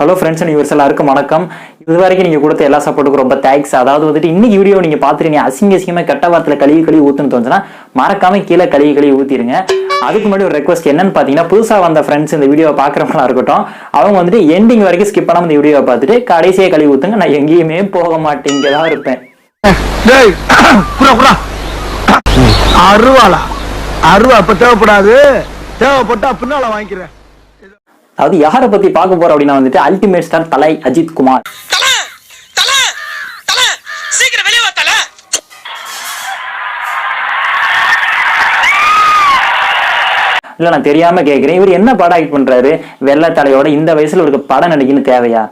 Hello friends and viewers எல்லாருக்கும் வணக்கம். இது வரைக்கும் நீங்கள் கொடுத்த எல்லா சப்போர்ட்டுக்கும் ரொம்ப தேங்க்ஸ் அதாவது வந்துட்டு இன்னைக்கு வீடியோ நீங்கள் பார்த்துட்டு நீ அசிங்க அசிங்கமாக கெட்ட வாரத்தில் கழுவி கழுவி ஊற்றுன்னு தோணுச்சுன்னா மறக்காம கீழே கழுவி கழுவி ஊற்றிடுங்க அதுக்கு முன்னாடி ஒரு ரெக்வஸ்ட் என்னன்னு பார்த்தீங்கன்னா புதுசாக வந்த ஃப்ரெண்ட்ஸ் இந்த வீடியோவை பார்க்குறவங்களா இருக்கட்டும் அவங்க வந்துட்டு எண்டிங் வரைக்கும் ஸ்கிப் பண்ணாமல் இந்த வீடியோவை பார்த்துட்டு கடைசியாக கழுவி ஊற்றுங்க நான் எங்கேயுமே போக மாட்டேங்க தான் இருப்பேன். அருவாளா? அருவா அப்போ தேவைப்படாது. தேவைப்பட்டா பின்னால வாங்கிக்கிறேன். அதாவது யாரை பற்றி பார்க்க போகிறோம் அப்படின்னா வந்துட்டு அல்டிமேட் ஸ்டார் தலை அஜித் குமார். இல்ல நான் தெரியாம கேக்குறேன் இவர் என்ன படம் ஆக்ட் பண்றாரு? வெள்ளை தலையோட இந்த வயசுல இவருக்கு படம் நடிக்கணும் தேவையா?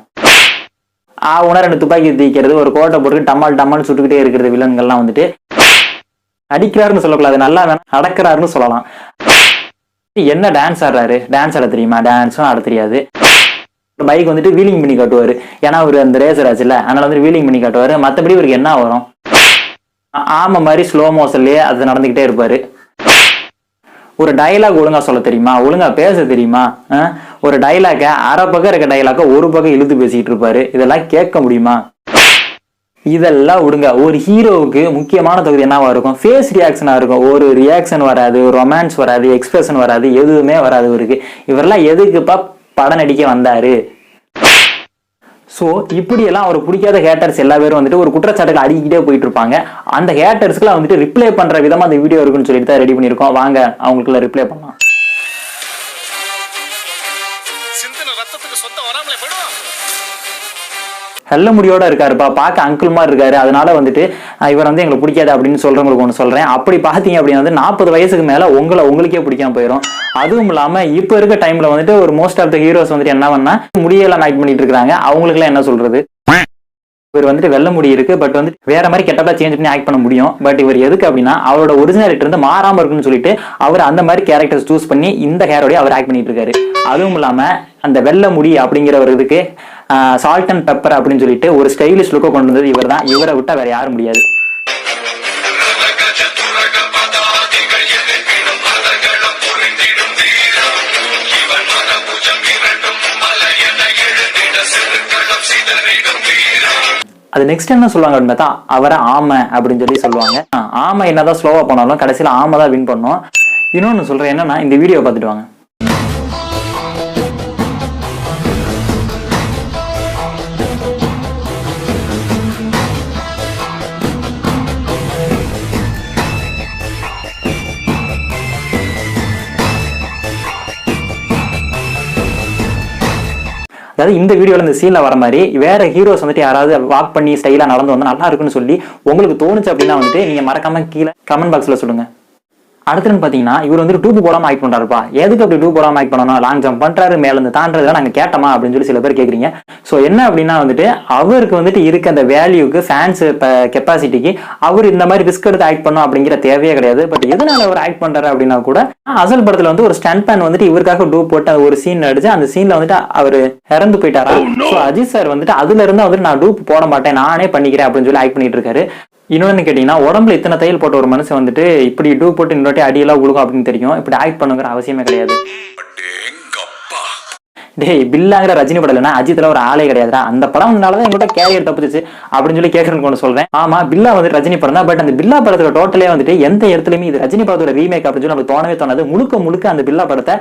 ஆ ரெண்டு துப்பாக்கி தீக்கிறது ஒரு கோட்டை போட்டு டம்மால் டம்மால் சுட்டுக்கிட்டே இருக்கிறது வில்லன்கள்லாம் வந்துட்டு. அடிக்கிறாருன்னு சொல்லக்கூடாது நல்லா வேணா நடக்கிறாருன்னு சொல்லலாம். என்ன டான்ஸ் ஆடுறாரு? டான்ஸ் ஆட தெரியுமா? டான்ஸும் ஆட தெரியாது. பைக் வந்துட்டு வீலிங் பண்ணி காட்டுவாரு. ஏன்னா அவர் அந்த ரேசர் ஆச்சுல்ல அதனால வந்து வீலிங் பண்ணி காட்டுவாரு. மத்தபடி இவருக்கு என்ன வரும்? ஆமாம் ஆமை மாதிரி ஸ்லோ மோஷன்லேயே அது நடந்துகிட்டே இருப்பாரு. ஒரு டயலாக் ஒழுங்கா சொல்ல தெரியுமா? ஒழுங்கா பேச தெரியுமா? ஆ? ஒரு டயலாக அரை பக்கம் இருக்க டயலாக ஒரு பக்கம் இழுத்து பேசிட்டு இருப்பாரு. இதெல்லாம் கேட்க முடியுமா? இதெல்லாம் விடுங்க. ஒரு ஹீரோவுக்கு முக்கியமான தொகுதி என்னவா இருக்கும்? ஃபேஸ் ரியாக்ஷனாக இருக்கும். ஒரு ரியாக்ஷன் வராது ரொமான்ஸ் வராது எக்ஸ்பிரஷன் வராது எதுவுமே வராது இவருக்கு. இவரெல்லாம் எதுக்குப்பா படம் நடிக்க வந்தாரு? ஸோ இப்படியெல்லாம் அவர் பிடிக்காத ஹேட்டர்ஸ் எல்லா பேரும் வந்துட்டு ஒரு குற்றச்சாட்டுகள் அடிக்கிட்டே போயிட்டு இருப்பாங்க அந்த ஹேட்டர்ஸ்க்குலாம் வந்துட்டு ரிப்ளை பண்ணுற விதமாக அந்த வீடியோ இருக்குன்னு சொல்லிட்டு தான் ரெடி பண்ணியிருக்கோம். வாங்க அவங்களுக்குள்ள ரிப்ளை பண்ணலாம். நல்ல முடியோட இருக்காருப்பா. பார்க்க அங்கிள் மாதிரி இருக்காரு. அதனால வந்துட்டு இவர் வந்து எங்களுக்கு பிடிக்காது அப்படின்னு சொல்றவங்களுக்கு ஒன்று சொல்றேன். அப்படி பார்த்தீங்க அப்படின்னா வந்து நாற்பது வயசுக்கு மேல உங்களை உங்களுக்கே பிடிக்காம போயிடும் அதுவும் இல்லாம இப்போ இருக்க டைம்ல வந்துட்டு ஒரு மோஸ்ட் ஆஃப் த ஹீரோஸ் வந்துட்டு என்ன பண்ணா முடியெல்லாம் ஆக்ட் பண்ணிட்டு இருக்காங்க. அவங்களுக்குலாம் என்ன சொல்றது? இவர் வந்துட்டு வெள்ள முடி இருக்கு. பட் வந்து வேற மாதிரி கெட்டப்பா சேஞ்ச் பண்ணி ஆக்ட் பண்ண முடியும். பட் இவர் எதுக்கு அப்படின்னா அவரோட ஒரிஜினாலிட்டி இருந்து மாறாம இருக்குன்னு சொல்லிட்டு அவர் அந்த மாதிரி கேரக்டர்ஸ் சூஸ் பண்ணி இந்த ஹேரோடய அவர் ஆக்ட் பண்ணிட்டு இருக்காரு. அதுவும் இல்லாம அந்த வெள்ள முடி அப்படிங்கிற ஒரு இதுக்கு சால்ட் அண்ட் பெப்பர் அப்படின்னு சொல்லிட்டு ஒரு ஸ்டைலிஷ் லுக்கை கொண்டு வந்தது இவர் தான் இவரை விட்டா வேற யாரும் முடியாது. அது நெக்ஸ்ட் என்ன சொல்லுவாங்க அப்படின்னு பார்த்தா அவரை ஆமை அப்படின்னு சொல்லி சொல்லுவாங்க. ஆமை என்னதான் ஸ்லோவா போனாலும் கடைசியில் ஆமை தான் வின் பண்ணும். இன்னொன்னு சொல்றேன் என்னன்னா இந்த வீடியோ பார்த்துட்டு வாங்க. அதாவது இந்த வீடியோவில் இந்த சீனில் வர மாதிரி வேற ஹீரோஸ் வந்துட்டு யாராவது வாக் பண்ணி ஸ்டைலாக நடந்து வந்தால் நல்லா இருக்குன்னு சொல்லி உங்களுக்கு தோணுச்சு அப்படின்னா வந்துட்டு நீங்கள் மறக்காம கீழே கமெண்ட் பாக்ஸில் சொல்லுங்கள் அடுத்துன்னு பாத்தீங்கன்னா இவர் வந்து டூப் போடாம ஆக்ட் பண்றாருப்பா. எதுக்கு அப்படி டூப் போடாம ஆக்ட் பண்ணணும்? லாங் ஜம்ப் பண்றாரு மேல இருந்து தாண்டறதுலாம் நாங்க கேட்டோமா? அப்படின்னு சொல்லி சில பேர் கேக்குறீங்க. சோ என்ன அப்படின்னா வந்துட்டு அவருக்கு வந்துட்டு இருக்க அந்த வேல்யூக்கு ஃபேன்ஸ் கெப்பாசிட்டிக்கு அவர் இந்த மாதிரி ரிஸ்க் எடுத்து ஆக்ட் பண்ணும் அப்படிங்கிற தேவையே கிடையாது. பட் எதனால அவர் ஆக்ட் பண்றாரு அப்படின்னா கூட அசல் படத்துல வந்து ஒரு ஸ்டண்ட் பேன் வந்துட்டு இவருக்காக டூப் போட்டு ஒரு சீன் நடிச்சு அந்த சீன்ல வந்துட்டு அவர் இறந்து போயிட்டாரா? சோ அஜித் சார் வந்துட்டு அதுல இருந்து வந்துட்டு நான் டூப் போட மாட்டேன் நானே பண்ணிக்கிறேன் அப்படின்னு சொல்லி ஆக்ட் பண்ணிட்டு இருக்காரு. இன்னொன்னு கேட்டீங்கன்னா உடம்புல இத்தனை தையல் போட்ட ஒரு மனுஷன் வந்துட்டு இப்படி டூ போட்டு இன்னொட்டி அடியெல்லாம் விழுகும் அப்படின்னு தெரியும். இப்படி ஆக்ட் பண்ணுங்கிற அவசியமே கிடையாது. டேய் பில்லாங்கிற ரஜினி படம் இல்லைனா அஜித்ல ஒரு ஆளே கிடையாதுடா. அந்த படம் வந்தனாலதான் எங்கள்கிட்ட கேரியர் தப்புச்சு அப்படின்னு சொல்லி கேட்கறேன்னு கொண்டு சொல்றேன். ஆமா பில்லா வந்து ரஜினி படம் தான் பட் அந்த பில்லா படத்தோட டோட்டலே வந்துட்டு எந்த இடத்துலயுமே இது ரஜினி படத்தோட ரீமேக் அப்படின்னு சொல்லி நமக்கு தோணவே தோணாது. முழுக்க முழுக்க அந்த பில்லா படத்தை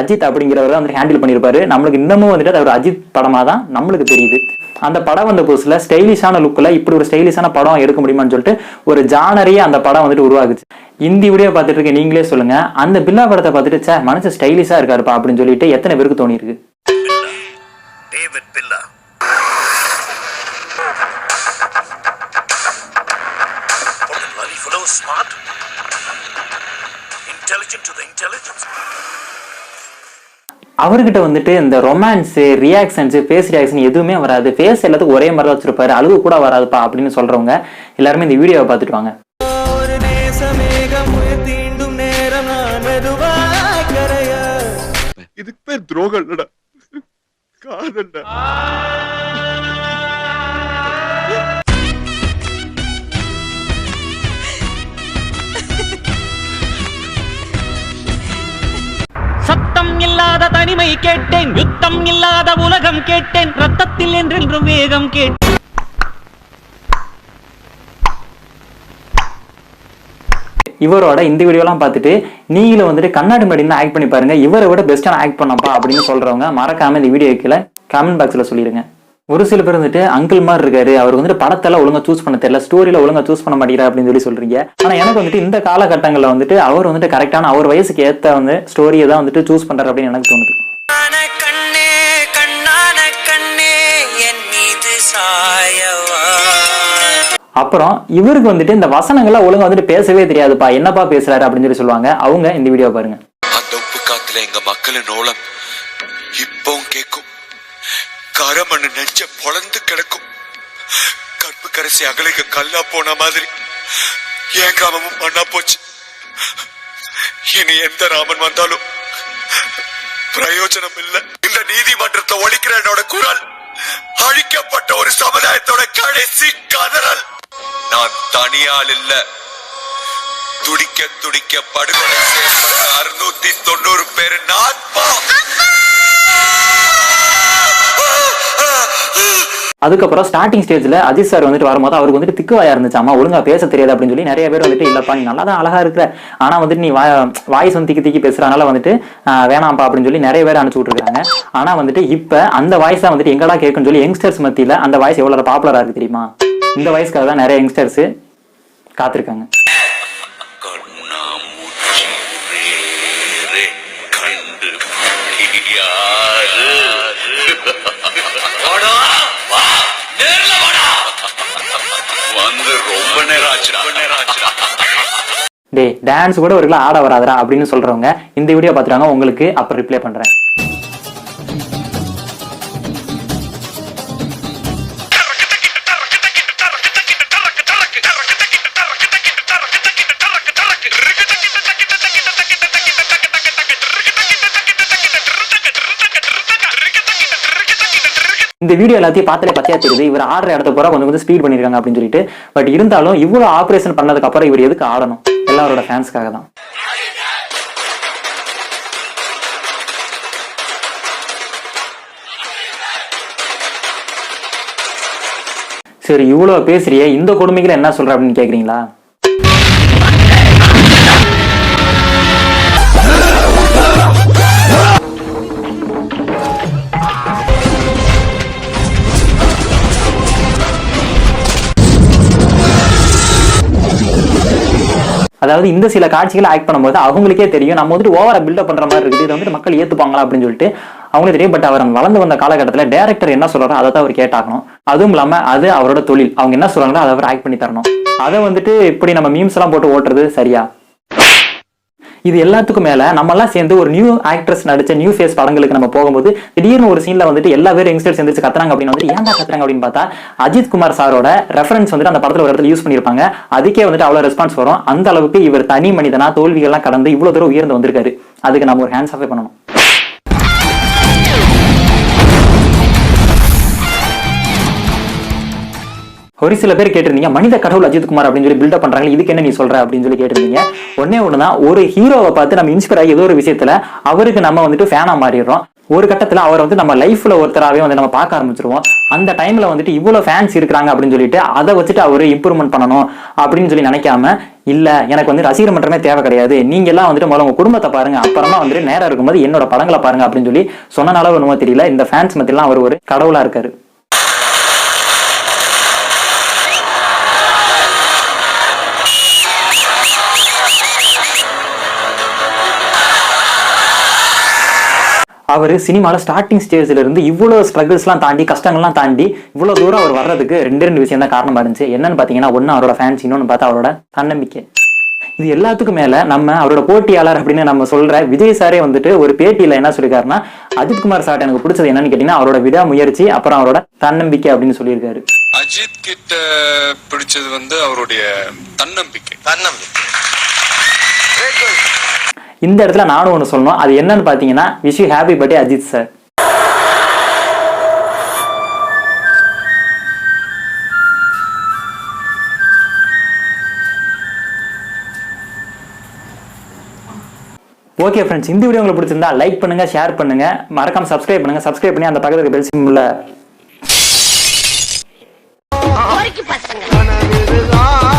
அஜித் அப்படிங்கிறவர் வந்து ஹேண்டில் பண்ணியிருப்பாரு. நம்மளுக்கு இன்னமும் வந்துட்டு அது ஒரு அஜித் படமா தான் நம்மளுக்கு தெரியுது. அந்த படம் வந்த புதுசுல ஸ்டைலிஷான லுக்ல இப்படி ஒரு ஸ்டைலிஷான படம் எடுக்க முடியுமான்னு சொல்லிட்டு ஒரு ஜானரையே அந்த படம் வந்துட்டு உருவாகுச்சு இந்தி வீடியோ பார்த்துட்டு இருக்க நீங்களே சொல்லுங்க. அந்த பில்லா படத்தை பார்த்துட்டு சே மனுஷன் ஸ்டைலிஷா இருக்காருப்பா அப்படின்னு சொல்லிட்டு எத்தனை பேருக்கு தோணிருக்கு David Billa bloody fellow smart intelligent to the intelligence. அவர்கிட்ட வந்துட்டு இந்த ரொமான்ஸ் ரியாக்ஷன்ஸ் ஃபேஸ் ரியாக்ஷன் எதுவுமே வராது. ஃபேஸ் எல்லாத்துக்கும் ஒரே மாதிரி தான் வச்சிருப்பாரு. அழுகு கூட வராதுப்பா அப்படின்னு சொல்றவங்க எல்லாருமே இந்த வீடியோவை பார்த்துட்டு வாங்க. இதுக்கு பேர் துரோகம் இல்லடா. காதல்டா சத்தம் இல்லாத தனிமை கேட்டேன் யுத்தம் இல்லாத உலகம் கேட்டேன் ரத்தத்தில் என்றென்றும் வேகம் கேட்டேன். இவரோட இந்த வீடியோலாம் பார்த்துட்டு நீங்களும் வந்துட்டு கண்ணாடி மடினா ஆக்ட் பண்ணி பாருங்க. இவரை விட பெஸ்ட்டான ஆக்ட் பண்ணப்பா அப்படின்னு சொல்றவங்க மறக்காம இந்த வீடியோ கீழே கமெண்ட் பாக்ஸில் சொல்லிடுங்க. ஒரு சில பேர் வந்துட்டு அங்கிள் மாதிரி இருக்காரு. அவர் வந்துட்டு படத்தெல்லாம் ஒழுங்கா சூஸ் பண்ண தெரியல. ஸ்டோரியில ஒழுங்கா சூஸ் பண்ண மாட்டேங்கிறார் அப்படின்னு சொல்லி சொல்றீங்க. ஆனா எனக்கு வந்துட்டு இந்த காலகட்டங்களில் வந்துட்டு அவர் வந்துட்டு கரெக்டான அவர் வயசுக்கு ஏற்ற வந்து ஸ்டோரியை தான் வந்துட்டு சூஸ் பண்றாரு அப்படின்னு எனக்கு தோணுது. அப்புறம் இவருக்கு வந்துட்டு இந்த வசனங்கள்லாம் ஒழுங்கா வந்துட்டு பேசவே தெரியாதுப்பா. என்னப்பா பேசுறாரு அப்படின்னு சொல்லி சொல்லுவாங்க. அவங்க இந்த வீடியோ பாருங்க. அந்த உப்பு காத்துல எங்க மக்களின் ஓலம் இப்பவும் கேட்கும். கரமண்ணு நெஞ்ச பொழந்து கிடக்கும். கற்பு கரைசி அகலைக்கு கல்லா போன மாதிரி. என் கிராமமும் மண்ணா போச்சு? இனி எந்த ராமன் வந்தாலும் பிரயோஜனம் இல்ல. இந்த நீதிமன்றத்தை ஒழிக்கிற என்னோட குரல் அழிக்கப்பட்ட ஒரு சமுதாயத்தோட கடைசி கதறல். நான் தனியால் இல்ல. துடிக்க துடிக்க படுகொலை செய்யப்பட்ட அறுநூத்தி தொண்ணூறு பேர் ஆத்மா அதுக்கப்புறம் ஸ்டார்டிங் ஸ்டேஜ்ல அஜித் சார் வந்துட்டு வரும்போது அவருக்கு வந்துட்டு திக்குவாயா இருந்துச்சாமா ஒழுங்கா பேச தெரியாது அப்படின்னு சொல்லி நிறைய பேர் வந்துட்டு இல்லப்பா நீ நல்லா தான் அழகா இருக்கிற. ஆனா வந்துட்டு நீ வாய்ஸ் வந்து திக்கி திக்கி பேசுறதுனால வந்துட்டு ஆஹ், வேணாம்ப்பா அப்படின்னு சொல்லி நிறைய பேர் அனுப்பிச்சு விட்டுருக்காங்க. ஆனா வந்துட்டு இப்ப அந்த வாய்ஸ் தான் வந்துட்டு எங்கடா கேட்குன்னு சொல்லி யங்ஸ்டர்ஸ் மத்தியில அந்த வாய்ஸ் எவ்வளவு பாப்புலரா இருக்கு தெரியுமா? இந்த வயசுக்காக தான் நிறைய யங்ஸ்டர்ஸ் காத்திருக்காங்க. டே டான்ஸ் கூட ஒரு ஆட வராதரா அப்படின்னு சொல்றவங்க இந்த வீடியோ பார்த்துட்டாங்க உங்களுக்கு அப்புறம் ரிப்ளை பண்றேன். இந்த வீடியோ எல்லாத்தையும் பார்த்தாலே பச்சையா தெரியுது. இவர் ஆடுற இடத்த பூரா கொஞ்சம் கொஞ்சம் ஸ்பீட் பண்ணிருக்காங்க அப்படின்னு சொல்லிட்டு. பட் இருந்தாலும் இவ்வளவு ஆபரேஷன் பண்ணதுக்கு அப்புறம் இவர் எதுக்கு ஆடணும்? எல்லாரோட ஃபேன்ஸ்க்காக தான். சரி இவ்வளவு பேசுறியே இந்த கொடுமைகளை என்ன சொல்ற அப்படின்னு கேட்குறீங்களா அதாவது இந்த சில காட்சிகளை ஆக்ட் பண்ணும்போது அவங்களுக்கே தெரியும். நம்ம வந்துட்டு ஓவரா பில்டப் பண்ற மாதிரி இருக்குது. இதை வந்துட்டு மக்கள் ஏத்துப்பாங்களா அப்படின்னு சொல்லிட்டு அவங்களுக்கு தெரியும். பட் அவர் வளர்ந்து வந்த காலகட்டத்தில் டேரக்டர் என்ன சொல்றாரோ அதை தான் அவர் கேட்டாகணும். அதுவும் இல்லாமல் அது அவரோட தொழில். அவங்க என்ன சொல்றாங்களோ அதை அவர் ஆக்ட் பண்ணி தரணும். அதை வந்துட்டு இப்படி நம்ம மீம்ஸ் எல்லாம் போட்டு ஓட்டுறது சரியா? இது எல்லாத்துக்கும் மேல நம்ம எல்லாம் சேர்ந்து ஒரு நியூ ஆக்ட்ரஸ் நடிச்ச நியூ ஃபேஸ் படங்களுக்கு நம்ம போகும்போது திடீர்னு ஒரு சீன்ல வந்துட்டு எல்லா பேரும் யங்ஸ்டர்ஸ் எந்திரிச்சு கத்துறாங்க அப்படின்னு வந்து ஏன்டா கத்துறாங்க அப்படின்னு பார்த்தா அஜித் குமார் சாரோட ரெஃபரன்ஸ் வந்துட்டு அந்த படத்துல ஒரு இடத்துல யூஸ் பண்ணியிருப்பாங்க. அதுக்கே வந்துட்டு அவ்வளவு ரெஸ்பான்ஸ் வரும். அந்த அளவுக்கு இவர் தனி மனிதனா தோல்விகள்லாம் கடந்து இவ்வளவு தூரம் உயர்ந்து வந்திருக்காரு. அதுக்கு நம்ம ஒரு ஹேண்ட்ஸ் ஆஃபே பண்ணணும். ஒரு சில பேர் கேட்டிருந்தீங்க மனித கடவுள் அஜித் குமார் அப்படின்னு சொல்லி பில்டப் பண்றாங்க இதுக்கு என்ன நீ சொல்ற அப்படின்னு சொல்லி கேட்டிருந்தீங்க. ஒன்னே ஒண்ணுதான் ஒரு ஹீரோவை பார்த்து நம்ம இன்ஸ்பயர் ஆகி ஏதோ ஒரு விஷயத்துல அவருக்கு நம்ம வந்துட்டு ஃபேனா மாறிடுறோம். ஒரு கட்டத்துல அவர் வந்து நம்ம லைஃப்ல ஒருத்தராவே வந்து நம்ம பார்க்க ஆரம்பிச்சிருவோம். அந்த டைம்ல வந்துட்டு இவ்வளவு ஃபேன்ஸ் இருக்கிறாங்க அப்படின்னு சொல்லிட்டு அதை வச்சுட்டு அவர் இம்ப்ரூவ்மெண்ட் பண்ணணும் அப்படின்னு சொல்லி நினைக்காம இல்ல எனக்கு வந்து ரசிகர் மன்றமே தேவை கிடையாது. நீங்க எல்லாம் வந்துட்டு முதல்ல உங்க குடும்பத்தை பாருங்க. அப்புறமா வந்துட்டு நேரம் இருக்கும்போது என்னோட படங்களை பாருங்க அப்படின்னு சொல்லி சொன்னனால ஒண்ணுமோ தெரியல. இந்த ஃபேன்ஸ் மத்தியெல்லாம் அவர் ஒரு கடவுளா இருக்காரு. அவர் சினிமால ஸ்டார்டிங் ஸ்டேஜ்ல இருந்து இவ்வளவு ஸ்ட்ரகிள்ஸ்லாம் தாண்டி கஷ்டங்கள்லாம் தாண்டி இவ்வளவு தூரம் அவர் வர்றதுக்கு ரெண்டு ரெண்டு விஷயம் தான் காரணமா இருந்துச்சு. என்னன்னு பாத்தீங்கன்னா ஒன்னு அவரோட ஃபேன்ஸ் இன்னொன்னு பார்த்தா அவரோட தன்னம்பிக்கை. இது எல்லாத்துக்கும் மேல நம்ம அவரோட போட்டியாளர் அப்படின்னு நம்ம சொல்ற விஜய் சாரே வந்துட்டு ஒரு பேட்டியில என்ன சொல்லியிருக்காருன்னா அஜித் குமார் சார் எனக்கு பிடிச்சது என்னன்னு கேட்டீங்கன்னா அவரோட விடாமுயற்சி அப்புறம் அவரோட தன்னம்பிக்கை அப்படின்னு சொல்லியிருக்காரு. அஜித் கிட்ட பிடிச்சது வந்து அவருடைய தன்னம்பிக்கை. தன்னம்பிக்கை. இந்த இடத்துல நானும் ஒன்று சொல்லணும். அது என்னன்னு பார்த்தீங்கன்னா wish you happy birthday Ajith sir okay friends இந்த வீடியோ உங்களுக்கு பிடிச்சிருந்தா லைக் பண்ணுங்க ஷேர் பண்ணுங்க. மறக்காம சப்ஸ்கிரைப் பண்ணுங்க. சப்ஸ்கிரைப் பண்ணி அந்த பக்கத்துக்கு பெல் சிம்பிள் பசங்க